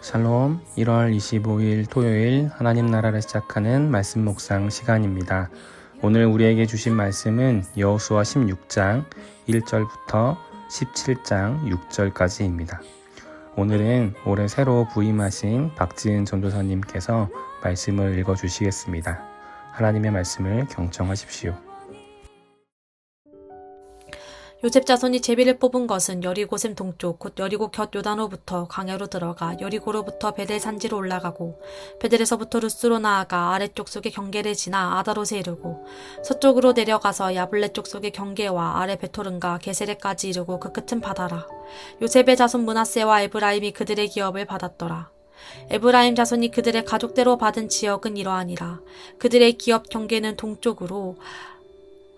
샬롬 1월 25일 토요일 하나님 나라를 시작하는 말씀 묵상 시간입니다. 오늘 우리에게 주신 말씀은 여호수아 16장 1절부터 17장 6절까지입니다. 오늘은 올해 새로 부임하신 박지은 전도사님께서 말씀을 읽어 주시겠습니다. 하나님의 말씀을 경청하십시오. 요셉 자손이 제비를 뽑은 것은 여리고샘 동쪽 곧 여리고 곁 요단호부터 광야로 들어가 여리고로부터 베델 산지로 올라가고 베델에서부터 루스로 나아가 아래쪽 속의 경계를 지나 아다롯에 이르고 서쪽으로 내려가서 야블레 쪽 속의 경계와 아래 베토른과 게세레까지 이르고 그 끝은 바다라. 요셉의 자손 문하세와 에브라임이 그들의 기업을 받았더라. 에브라임 자손이 그들의 가족대로 받은 지역은 이러하니라. 그들의 기업 경계는 동쪽으로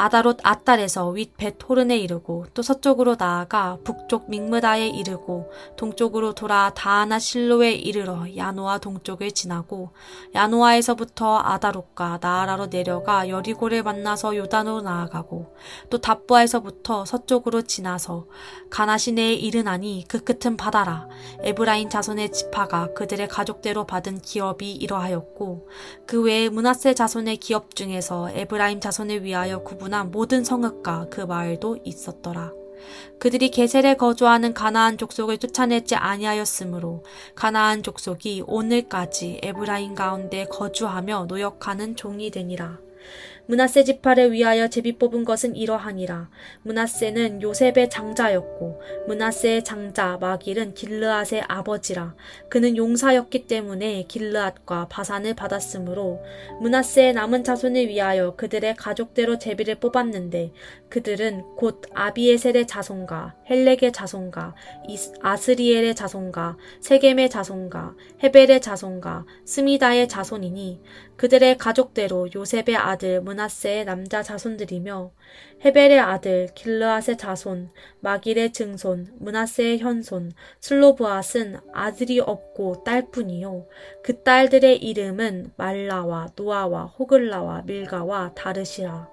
아다롯 아딸에서 윗 벳호른에 이르고 또 서쪽으로 나아가 북쪽 믹므다에 이르고 동쪽으로 돌아 다하나 실로에 이르러 야노아 동쪽을 지나고 야노아에서부터 아다롯과 나아라로 내려가 여리고를 만나서 요단으로 나아가고 또 답부아에서부터 서쪽으로 지나서 가나시네에 이르나니 그 끝은 바다라. 에브라임 자손의 지파가 그들의 가족대로 받은 기업이 이러하였고 그 외에 문하세 자손의 기업 중에서 에브라임 자손을 위하여 구분 한 모든 성읍과 그 마을도 있었더라. 그들이 게셀에 거주하는 가나안 족속을 쫓아내지 아니하였으므로 가나안 족속이 오늘까지 에브라임 가운데 거주하며 노역하는 종이 되니라. 문하세 지파를 위하여 제비 뽑은 것은 이러하니라. 문하세는 요셉의 장자였고 문하세의 장자 마길은 길르앗의 아버지라. 그는 용사였기 때문에 길르앗과 바산을 받았으므로 문하세의 남은 자손을 위하여 그들의 가족대로 제비를 뽑았는데 그들은 곧 아비에셀의 자손과 헬렉의 자손과 아스리엘의 자손과 세겜의 자손과 헤벨의 자손과 스미다의 자손이니 그들의 가족대로 요셉의 아들 문하세의 남자 자손들이며 헤벨의 아들 길르앗의 자손 마길의 증손 문하세의 현손 슬로브앗은 아들이 없고 딸뿐이요. 그 딸들의 이름은 말라와 노아와 호글라와 밀가와 다르시라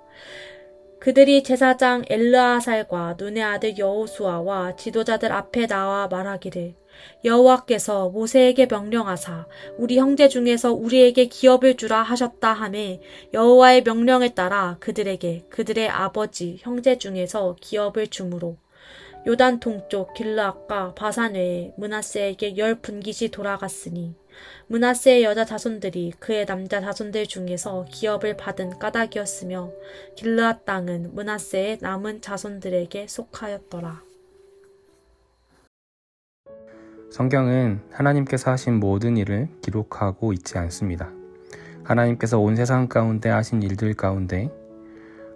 그들이 제사장 엘르아살과 눈의 아들 여호수아와 지도자들 앞에 나와 말하기를 여호와께서 모세에게 명령하사 우리 형제 중에서 우리에게 기업을 주라 하셨다 하매 여호와의 명령에 따라 그들에게 그들의 아버지 형제 중에서 기업을 주므로 요단 동쪽 길르앗과 바산 외에 문하세에게 열 분깃이 돌아갔으니 문하세의 여자 자손들이 그의 남자 자손들 중에서 기업을 받은 까닭이었으며 길르앗 땅은 문하세의 남은 자손들에게 속하였더라. 성경은 하나님께서 하신 모든 일을 기록하고 있지 않습니다. 하나님께서 온 세상 가운데 하신 일들 가운데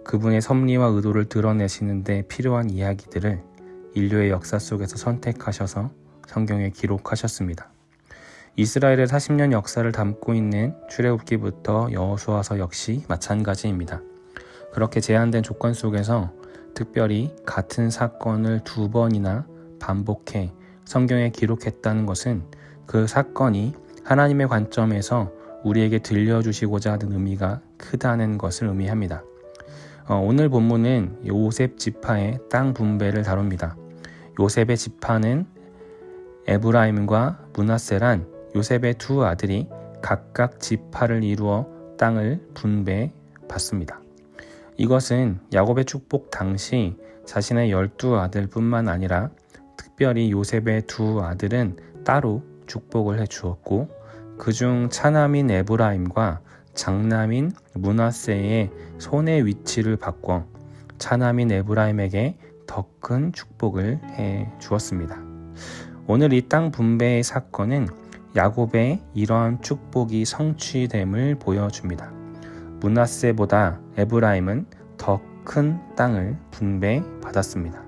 그분의 섭리와 의도를 드러내시는데 필요한 이야기들을 인류의 역사 속에서 선택하셔서 성경에 기록하셨습니다. 이스라엘의 40년 역사를 담고 있는 출애굽기부터 여호수아서 역시 마찬가지입니다. 그렇게 제한된 조건 속에서 특별히 같은 사건을 두 번이나 반복해 성경에 기록했다는 것은 그 사건이 하나님의 관점에서 우리에게 들려주시고자 하는 의미가 크다는 것을 의미합니다. 어, 오늘 본문은 요셉 지파의 땅 분배를 다룹니다. 요셉의 지파는 에브라임과 문하세란 요셉의 두 아들이 각각 지파를 이루어 땅을 분배받습니다. 이것은 야곱의 축복 당시 자신의 열두 아들뿐만 아니라 특별히 요셉의 두 아들은 따로 축복을 해 주었고 그중 차남인 에브라임과 장남인 문하세의 손의 위치를 바꿔 차남인 에브라임에게 더 큰 축복을 해 주었습니다. 오늘 이 땅 분배의 사건은 야곱의 이러한 축복이 성취됨을 보여줍니다. 문하세보다 에브라임은 더 큰 땅을 분배받았습니다.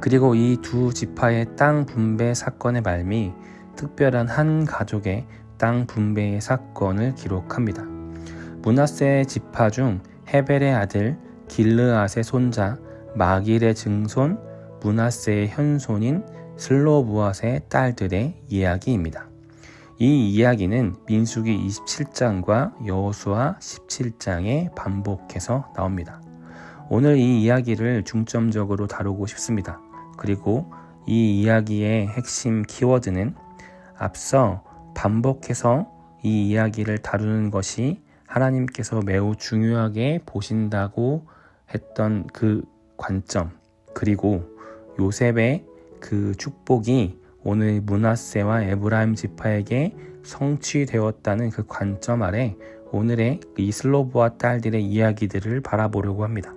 그리고 이 두 지파의 땅 분배 사건의 말미 특별한 한 가족의 땅 분배의 사건을 기록합니다. 문하세의 지파 중 헤벨의 아들 길르앗의 손자 마길의 증손 문하세의 현손인 슬로브앗의 딸들의 이야기입니다. 이 이야기는 민수기 27장과 여호수아 17장에 반복해서 나옵니다. 오늘 이 이야기를 중점적으로 다루고 싶습니다. 그리고 이 이야기의 핵심 키워드는 앞서 반복해서 이 이야기를 다루는 것이 하나님께서 매우 중요하게 보신다고 했던 그 관점, 그리고 요셉의 그 축복이 오늘 문하세와 에브라임 지파에게 성취되었다는 그 관점 아래 오늘의 이 슬로브와 딸들의 이야기들을 바라보려고 합니다.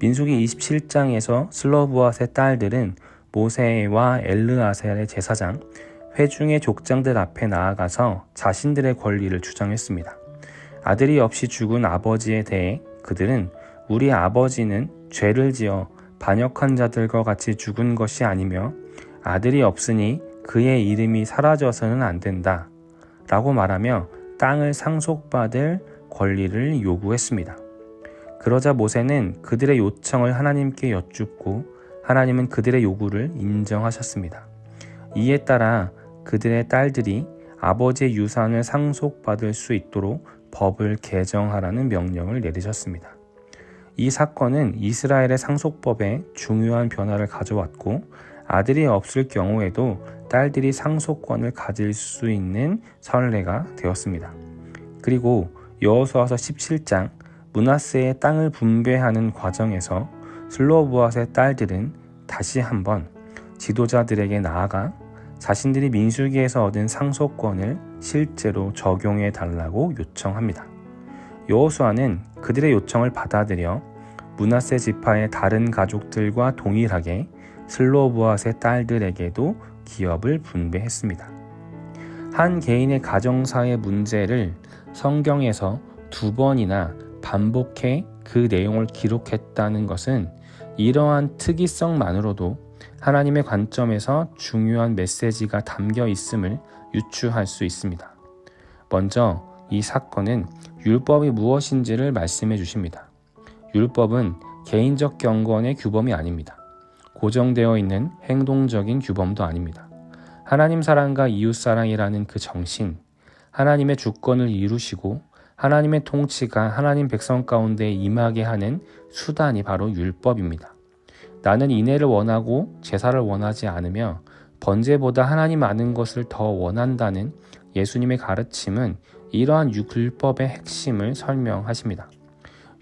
민수기 27장에서 슬로브앗의 딸들은 모세와 엘르아셀의 제사장, 회중의 족장들 앞에 나아가서 자신들의 권리를 주장했습니다. 아들이 없이 죽은 아버지에 대해 그들은 우리 아버지는 죄를 지어 반역한 자들과 같이 죽은 것이 아니며 아들이 없으니 그의 이름이 사라져서는 안 된다. 라고 말하며 땅을 상속받을 권리를 요구했습니다. 그러자 모세는 그들의 요청을 하나님께 여쭙고 하나님은 그들의 요구를 인정하셨습니다. 이에 따라 그들의 딸들이 아버지의 유산을 상속받을 수 있도록 법을 개정하라는 명령을 내리셨습니다. 이 사건은 이스라엘의 상속법에 중요한 변화를 가져왔고 아들이 없을 경우에도 딸들이 상속권을 가질 수 있는 선례가 되었습니다. 그리고 여호수아서 17장 문하세의 땅을 분배하는 과정에서 슬로브앗의 딸들은 다시 한번 지도자들에게 나아가 자신들이 민수기에서 얻은 상속권을 실제로 적용해 달라고 요청합니다. 여호수아는 그들의 요청을 받아들여 문하세 지파의 다른 가족들과 동일하게 슬로브앗의 딸들에게도 기업을 분배했습니다. 한 개인의 가정사의 문제를 성경에서 두 번이나 반복해 그 내용을 기록했다는 것은 이러한 특이성만으로도 하나님의 관점에서 중요한 메시지가 담겨 있음을 유추할 수 있습니다. 먼저 이 사건은 율법이 무엇인지를 말씀해 주십니다. 율법은 개인적 경건의 규범이 아닙니다. 고정되어 있는 행동적인 규범도 아닙니다. 하나님 사랑과 이웃 사랑이라는 그 정신, 하나님의 주권을 이루시고 하나님의 통치가 하나님 백성 가운데 임하게 하는 수단이 바로 율법입니다. 나는 인애를 원하고 제사를 원하지 않으며 번제보다 하나님 아는 것을 더 원한다는 예수님의 가르침은 이러한 율법의 핵심을 설명하십니다.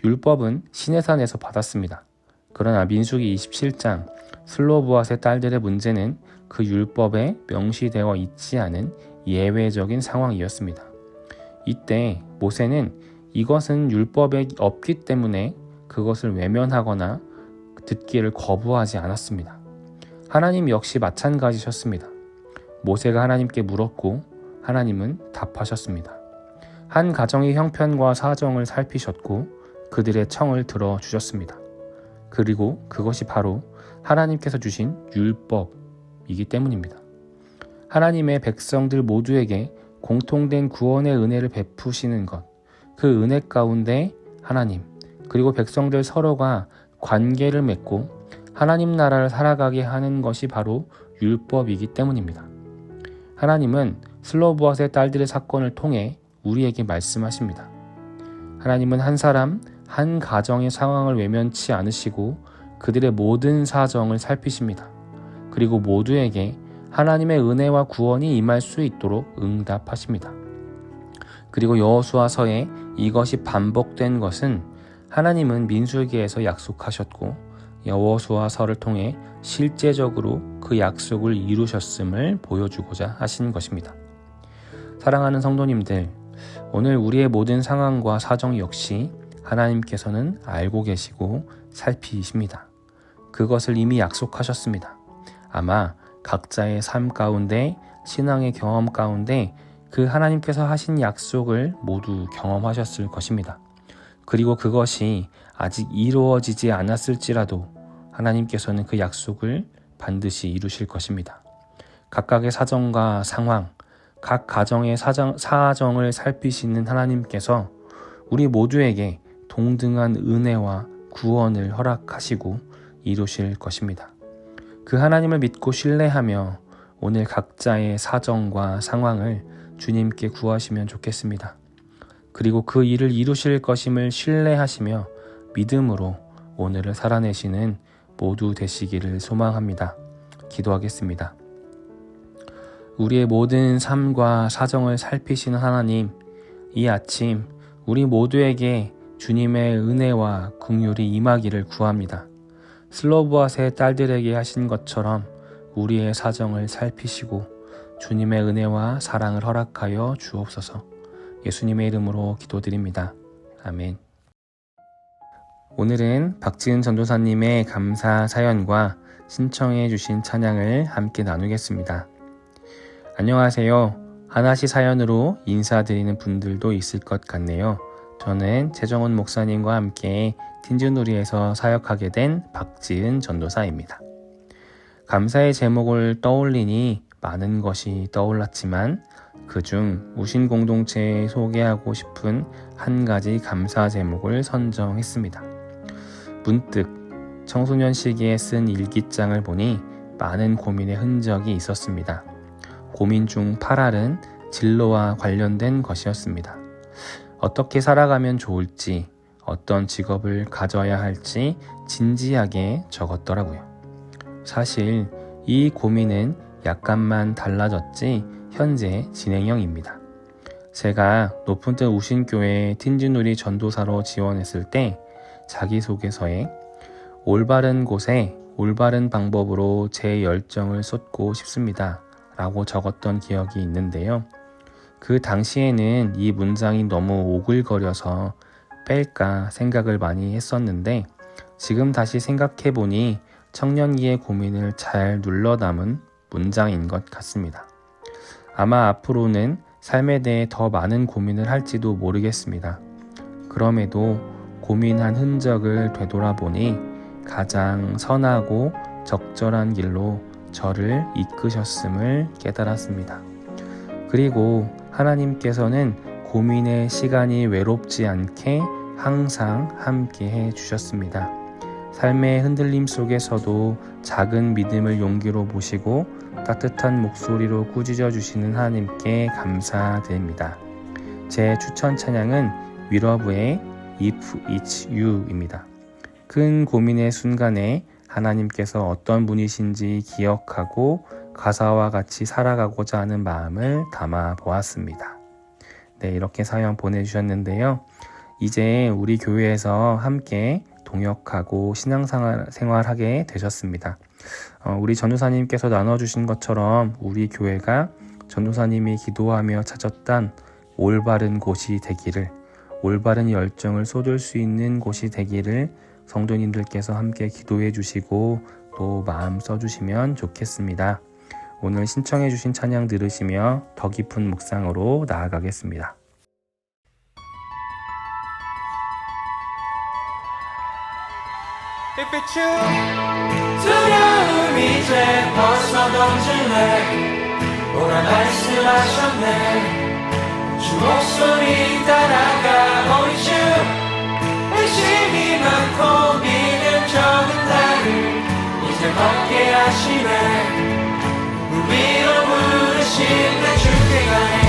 율법은 시내산에서 받았습니다. 그러나 민수기 27장 슬로브앗의 딸들의 문제는 그 율법에 명시되어 있지 않은 예외적인 상황이었습니다. 이때 모세는 이것은 율법에 없기 때문에 그것을 외면하거나 듣기를 거부하지 않았습니다. 하나님 역시 마찬가지셨습니다. 모세가 하나님께 물었고 하나님은 답하셨습니다. 한 가정의 형편과 사정을 살피셨고 그들의 청을 들어 주셨습니다. 그리고 그것이 바로 하나님께서 주신 율법이기 때문입니다. 하나님의 백성들 모두에게 공통된 구원의 은혜를 베푸시는 것, 그 은혜 가운데 하나님, 그리고 백성들 서로가 관계를 맺고 하나님 나라를 살아가게 하는 것이 바로 율법이기 때문입니다. 하나님은 슬로브앗의 딸들의 사건을 통해 우리에게 말씀하십니다. 하나님은 한 사람, 한 가정의 상황을 외면치 않으시고 그들의 모든 사정을 살피십니다. 그리고 모두에게 하나님의 은혜와 구원이 임할 수 있도록 응답하십니다. 그리고 여호수아서에 이것이 반복된 것은 하나님은 민수기에서 약속하셨고 여호수아서를 통해 실제적으로 그 약속을 이루셨음을 보여주고자 하신 것입니다. 사랑하는 성도님들, 오늘 우리의 모든 상황과 사정 역시 하나님께서는 알고 계시고 살피십니다. 그것을 이미 약속하셨습니다. 아마 각자의 삶 가운데 신앙의 경험 가운데 그 하나님께서 하신 약속을 모두 경험하셨을 것입니다. 그리고 그것이 아직 이루어지지 않았을지라도 하나님께서는 그 약속을 반드시 이루실 것입니다. 각각의 사정과 상황, 각 가정의 사정, 사정을 살피시는 하나님께서 우리 모두에게 동등한 은혜와 구원을 허락하시고 이루실 것입니다. 그 하나님을 믿고 신뢰하며 오늘 각자의 사정과 상황을 주님께 구하시면 좋겠습니다. 그리고 그 일을 이루실 것임을 신뢰하시며 믿음으로 오늘을 살아내시는 모두 되시기를 소망합니다. 기도하겠습니다. 우리의 모든 삶과 사정을 살피시는 하나님, 이 아침 우리 모두에게 주님의 은혜와 긍휼이 임하기를 구합니다. 슬로브아스의 딸들에게 하신 것처럼 우리의 사정을 살피시고 주님의 은혜와 사랑을 허락하여 주옵소서. 예수님의 이름으로 기도드립니다. 아멘. 오늘은 박지은 전도사님의 감사 사연과 신청해 주신 찬양을 함께 나누겠습니다. 안녕하세요. 하나씩 사연으로 인사드리는 분들도 있을 것 같네요. 저는 최정훈 목사님과 함께 틴즈누리에서 사역하게 된 박지은 전도사입니다. 감사의 제목을 떠올리니 많은 것이 떠올랐지만 그중 우신 공동체에 소개하고 싶은 한 가지 감사 제목을 선정했습니다. 문득 청소년 시기에 쓴 일기장을 보니 많은 고민의 흔적이 있었습니다. 고민 중 8알은 진로와 관련된 것이었습니다. 어떻게 살아가면 좋을지, 어떤 직업을 가져야 할지 진지하게 적었더라고요. 사실 이 고민은 약간만 달라졌지 현재 진행형입니다. 제가 높은 뜻 우신교회 틴지누리 전도사로 지원했을 때 자기소개서에 올바른 곳에 올바른 방법으로 제 열정을 쏟고 싶습니다. 라고 적었던 기억이 있는데요. 그 당시에는 이 문장이 너무 오글거려서 뺄까 생각을 많이 했었는데 지금 다시 생각해 보니 청년기의 고민을 잘 눌러 담은 문장인 것 같습니다. 아마 앞으로는 삶에 대해 더 많은 고민을 할지도 모르겠습니다. 그럼에도 고민한 흔적을 되돌아보니 가장 선하고 적절한 길로 저를 이끄셨음을 깨달았습니다. 그리고 하나님께서는 고민의 시간이 외롭지 않게 항상 함께 해 주셨습니다. 삶의 흔들림 속에서도 작은 믿음을 용기로 보시고 따뜻한 목소리로 꾸짖어 주시는 하나님께 감사드립니다. 제 추천 찬양은 위러브의 If It's You입니다. 큰 고민의 순간에 하나님께서 어떤 분이신지 기억하고 가사와 같이 살아가고자 하는 마음을 담아 보았습니다. 네, 이렇게 사연 보내주셨는데요. 이제 우리 교회에서 함께 동역하고 신앙생활하게 되셨습니다. 어, 우리 전도사님께서 나눠주신 것처럼 우리 교회가 전도사님이 기도하며 찾았던 올바른 곳이 되기를, 올바른 열정을 쏟을 수 있는 곳이 되기를 성도님들께서 함께 기도해 주시고 또 마음 써주시면 좋겠습니다. 오늘 신청해 주신 찬양 들으시며 더 깊은 묵상으로 나아가겠습니다. 두려움 이제 벗어 던질래 오라 말씀하셨네 주 목소리 하시네 물 위로 부르신 내 주께 가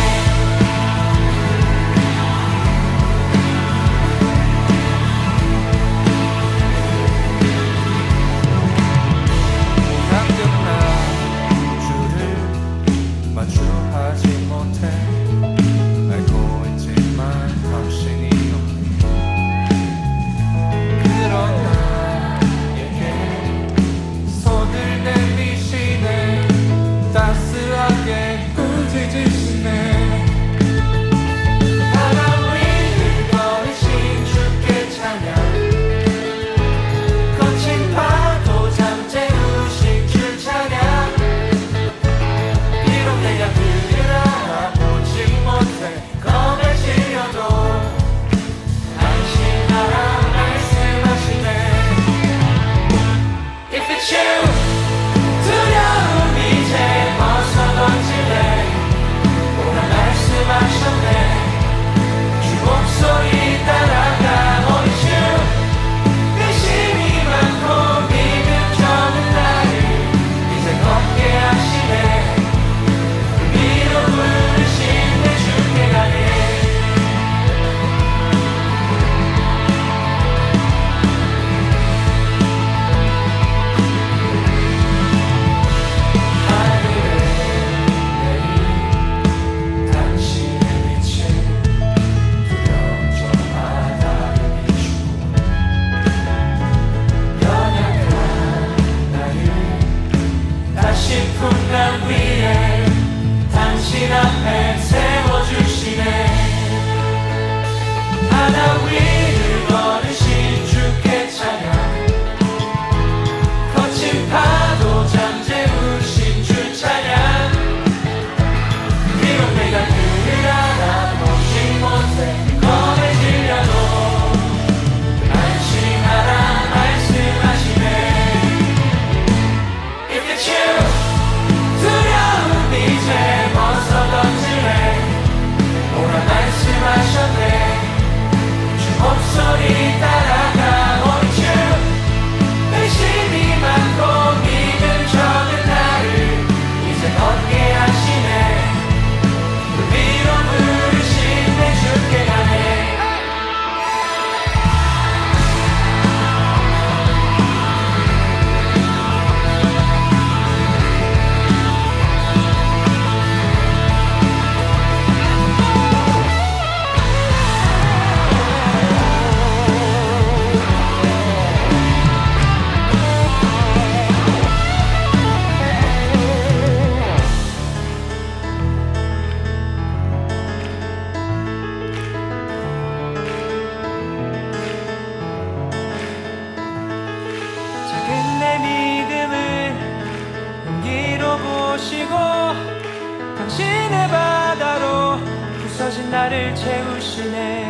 나를 채우시네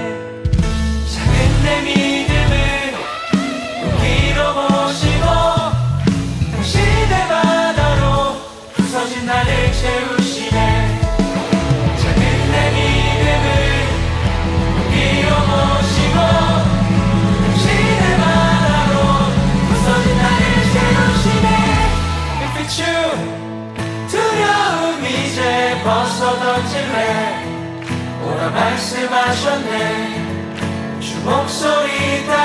작은 내 믿음을 용기로 보시고 당신의 바다로 부서진 나를 채우시네 작은 내 믿음을 용기로 보시고 당신의 바다로 부서진 나를 채우시네 If it's you 두려움 이제 벗어던질래 말씀하셨네. 주 목소리 it's